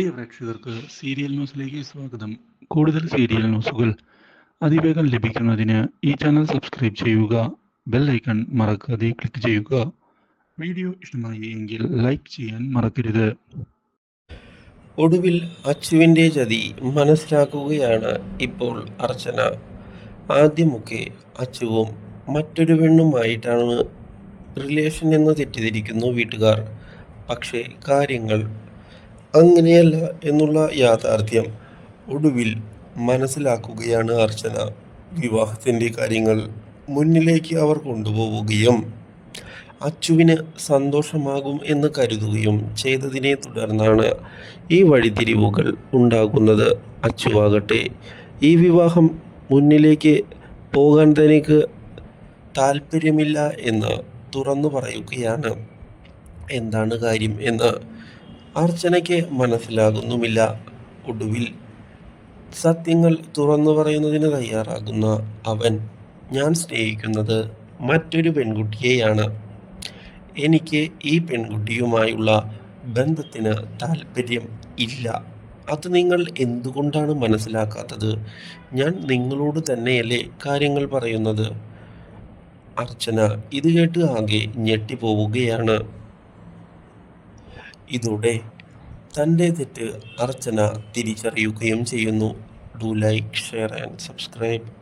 പ്രിയ പ്രേക്ഷകർക്ക് സീരിയൽ ന്യൂസിലേക്ക് സ്വാഗതം. കൂടുതൽ സീരിയൽ ന്യൂസുകൾ അതിവേഗം ലഭിക്കുന്നതിന് ഈ ചാനൽ സബ്സ്ക്രൈബ് ചെയ്യുക ബെൽ ഐക്കൺ മറക്കാതെ ക്ലിക്ക് ചെയ്യുക. വീഡിയോ ഇഷ്ടമായി എങ്കിൽ ലൈക്ക് ചെയ്യാൻ മറക്കരുത്. ഒടുവിൽ അച്ചുവിന്റെ ചതി മനസ്സിലാക്കുകയാണ് ഇപ്പോൾ അർച്ചന. ആദ്യമൊക്കെ അച്ചുവും മറ്റൊരു പെണ്ണുമായിട്ടാണ് റിലേഷൻ എന്ന് തെറ്റിദ്ധരിക്കുന്നു വീട്ടുകാർ. പക്ഷേ കാര്യങ്ങൾ അങ്ങനെയല്ല എന്നുള്ള യാഥാർത്ഥ്യം. ഒടുവിൽ മനസ്സിലാക്കുകയാണ് അർച്ചന. വിവാഹത്തിന്റെ കാര്യങ്ങൾ മുന്നിലേക്ക് അവർ കൊണ്ടുപോവുകയും അച്ചുവിന് സന്തോഷമാകും എന്ന് കരുതുകയും ചെയ്തതിനെ തുടർന്നാണ് ഈ വഴിതിരിവുകൾ ഉണ്ടാകുന്നത്. അച്ചുവാകട്ടെ ഈ വിവാഹം മുന്നിലേക്ക് പോകാൻ തനിക്ക് താല്പര്യമില്ല എന്ന് തുറന്നു പറയുകയാണ്. എന്താണ് കാര്യം എന്ന് അർച്ചനയ്ക്ക് മനസ്സിലാകുന്നുമില്ല. ഒടുവിൽ സത്യങ്ങൾ തുറന്നു പറയുന്നതിന് തയ്യാറാകുന്ന അവൻ ഞാൻ സ്നേഹിക്കുന്നത് മറ്റൊരു പെൺകുട്ടിയെയാണ്. എനിക്ക് ഈ പെൺകുട്ടിയുമായുള്ള ബന്ധത്തിന് താല്പര്യം ഇല്ല. അത് നിങ്ങൾ എന്തുകൊണ്ടാണ് മനസ്സിലാക്കാത്തത്? ഞാൻ നിങ്ങളോട് തന്നെയല്ലേ കാര്യങ്ങൾ പറയുന്നത്? അർച്ചന ഇത് കേട്ട് ആകെ ഞെട്ടിപ്പോവുകയാണ്. ഇതോടെ തന്റെ തെറ്റ് അർച്ചന തിരിച്ചറിയുകയും ചെയ്യുന്നു. Do like share and subscribe